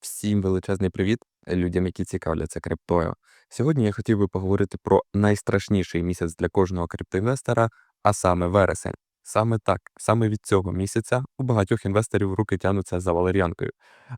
Всім величезний привіт людям, які цікавляться криптою. Сьогодні я хотів би поговорити про найстрашніший місяць для кожного криптоінвестора, а саме вересень. Саме так, саме від цього місяця у багатьох інвесторів руки тянуться за валер'янкою.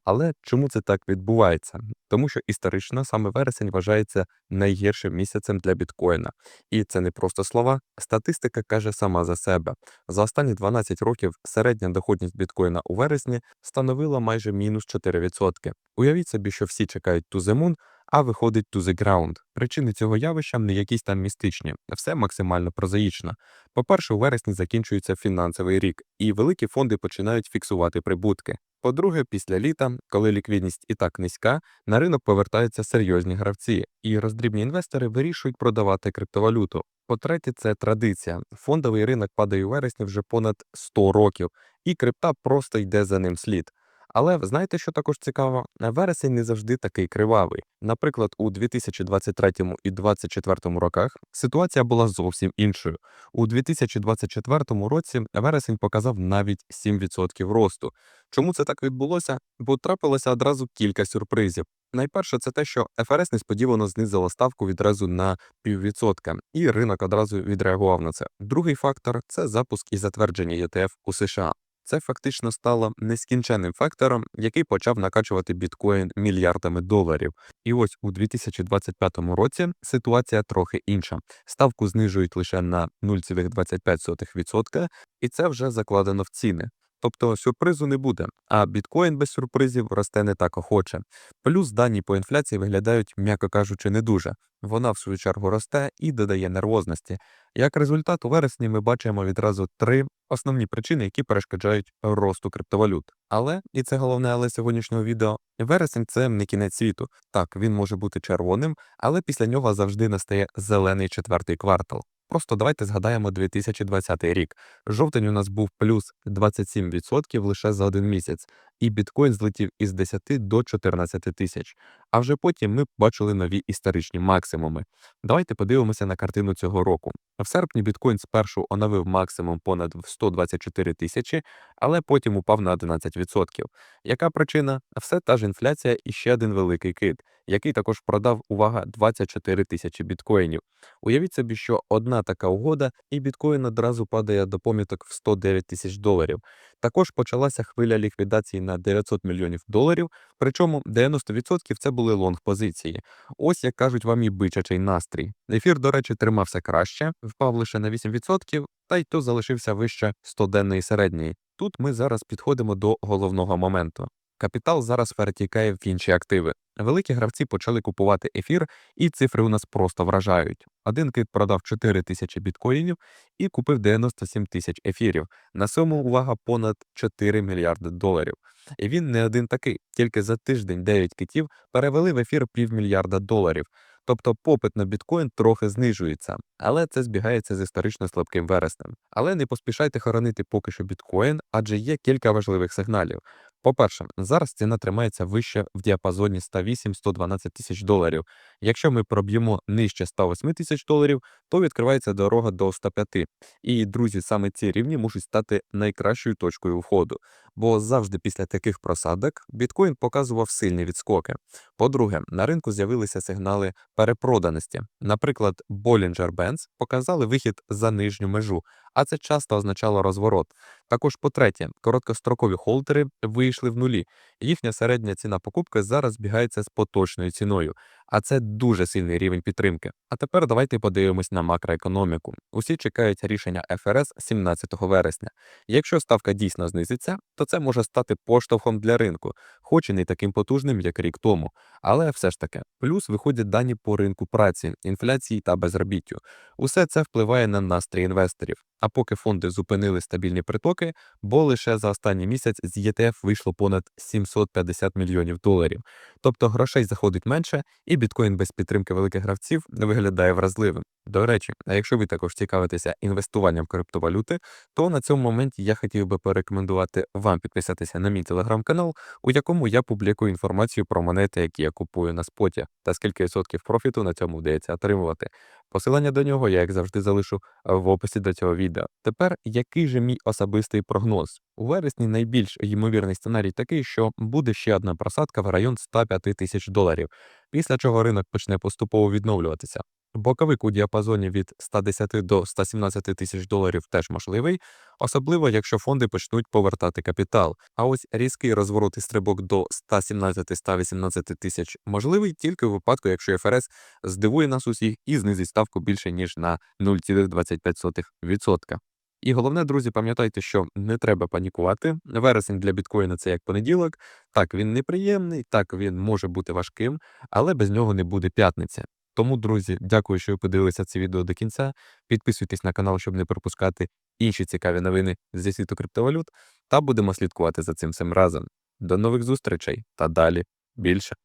Але чому це так відбувається? Тому що історично саме вересень вважається найгіршим місяцем для біткоїна. І це не просто слова. Статистика каже сама за себе. За останні 12 років середня доходність біткоїна у вересні становила майже мінус 4%. Уявіть собі, що всі чекають the moon, а виходить to the ground. Причини цього явища не якісь там містичні, все максимально прозаїчно. По-перше, у вересні закінчується фінансовий рік, і великі фонди починають фіксувати прибутки. По-друге, після літа, коли ліквідність і так низька, на ринок повертаються серйозні гравці, і роздрібні інвестори вирішують продавати криптовалюту. По-третє, це традиція. Фондовий ринок падає у вересні вже понад 100 років, і крипта просто йде за ним слід. Але знаєте, що також цікаво? Вересень не завжди такий кривавий. Наприклад, у 2023 і 2024 роках ситуація була зовсім іншою. У 2024 році вересень показав навіть 7% росту. Чому це так відбулося? Бо трапилося одразу кілька сюрпризів. Найперше, це те, що ФРС несподівано знизила ставку відразу на піввідсотка, і ринок одразу відреагував на це. Другий фактор це запуск і затвердження ETF у США. Це фактично стало нескінченним фактором, який почав накачувати біткоін мільярдами доларів. І ось у 2025 році ситуація трохи інша. Ставку знижують лише на 0,25%, і це вже закладено в ціни. Тобто сюрпризу не буде, а біткоін без сюрпризів росте не так охоче. Плюс дані по інфляції виглядають, м'яко кажучи, не дуже. Вона, в свою чергу, росте і додає нервозності. Як результат, у вересні ми бачимо відразу три основні причини, які перешкоджають росту криптовалют. Але, і це головне але сьогоднішнього відео, вересень це не кінець світу. Так, він може бути червоним, але після нього завжди настає зелений четвертий квартал. Просто давайте згадаємо 2020 рік. Жовтень у нас був плюс 27% лише за один місяць, і біткоін злетів із 10 до 14 тисяч. А вже потім ми бачили нові історичні максимуми. Давайте подивимося на картину цього року. В серпні біткоін спершу оновив максимум понад 124 тисячі, але потім упав на 11%. Яка причина? Все та ж інфляція і ще один великий кит, який також продав увага 24 тисячі біткоїнів. Уявіть собі, що одна така угода, і біткоін одразу падає до поміток в 109 тисяч доларів. Також почалася хвиля ліквідації на 900 мільйонів доларів, причому 90% це були лонг-позиції. Ось як кажуть вам і бичачий настрій. Ефір, до речі, тримався краще, впав лише на 8%, та й то залишився вище 100-денної середньої. Тут ми зараз підходимо до головного моменту. Капітал зараз перетікає в інші активи. Великі гравці почали купувати ефір, і цифри у нас просто вражають. Один кит продав 4 тисячі біткоїнів і купив 97 тисяч ефірів. На суму увага понад 4 мільярди доларів. І він не один такий. Тільки за тиждень 9 китів перевели в ефір півмільярда доларів. Тобто попит на біткоін трохи знижується, але це збігається з історично слабким вереснем. Але не поспішайте хоронити поки що біткоін, адже є кілька важливих сигналів. По-перше, зараз ціна тримається вище в діапазоні 108-112 тисяч доларів. Якщо ми проб'ємо нижче 108 тисяч доларів, то відкривається дорога до 105. І, друзі, саме ці рівні можуть стати найкращою точкою входу, бо завжди після таких просадок біткоін показував сильні відскоки. По-друге, на ринку з'явилися сигнали перепроданості. Наприклад, Bollinger Bands показали вихід за нижню межу, а це часто означало розворот. Також, по-третє, короткострокові холдери вийшли в нулі. Їхня середня ціна покупки зараз збігається з поточною ціною, а це дуже сильний рівень підтримки. А тепер давайте подивимось на макроекономіку. Усі чекають рішення ФРС 17 вересня. Якщо ставка дійсно знизиться, то це може стати поштовхом для ринку, хоч і не таким потужним, як рік тому. Але все ж таки, плюс виходять дані по ринку праці, інфляції та безробіттю. Усе це впливає на настрій інвесторів. А поки фонди зупинили стабільні притоки, бо лише за останній місяць з ЄТФ вийшло понад 750 мільйонів доларів. Тобто грошей заходить менше, і біткоін без підтримки великих гравців не виглядає вразливим. До речі, а якщо ви також цікавитеся інвестуванням криптовалюти, то на цьому моменті я хотів би порекомендувати вам підписатися на мій телеграм-канал, у якому я публікую інформацію про монети, які я купую на споті, та скільки відсотків профіту на цьому вдається отримувати. Посилання до нього я, як завжди, залишу в описі до цього відео. Тепер, який же мій особистий прогноз? У вересні найбільш ймовірний сценарій такий, що буде ще одна просадка в район 105 тисяч доларів, після чого ринок почне поступово відновлюватися. Боковик у діапазоні від 110 до 117 тисяч доларів теж можливий, особливо якщо фонди почнуть повертати капітал. А ось різкий розворот і стрибок до 117-118 тисяч можливий тільки у випадку, якщо ФРС здивує нас усіх і знизить ставку більше ніж на 0,25%. І головне, друзі, пам'ятайте, що не треба панікувати. Вересень для біткоїна це як понеділок. Так, він неприємний, так він може бути важким, але без нього не буде п'ятниця. Тому, друзі, дякую, що ви подивилися це відео до кінця. Підписуйтесь на канал, щоб не пропускати інші цікаві новини зі світу криптовалют, та будемо слідкувати за цим всім разом. До нових зустрічей та далі більше.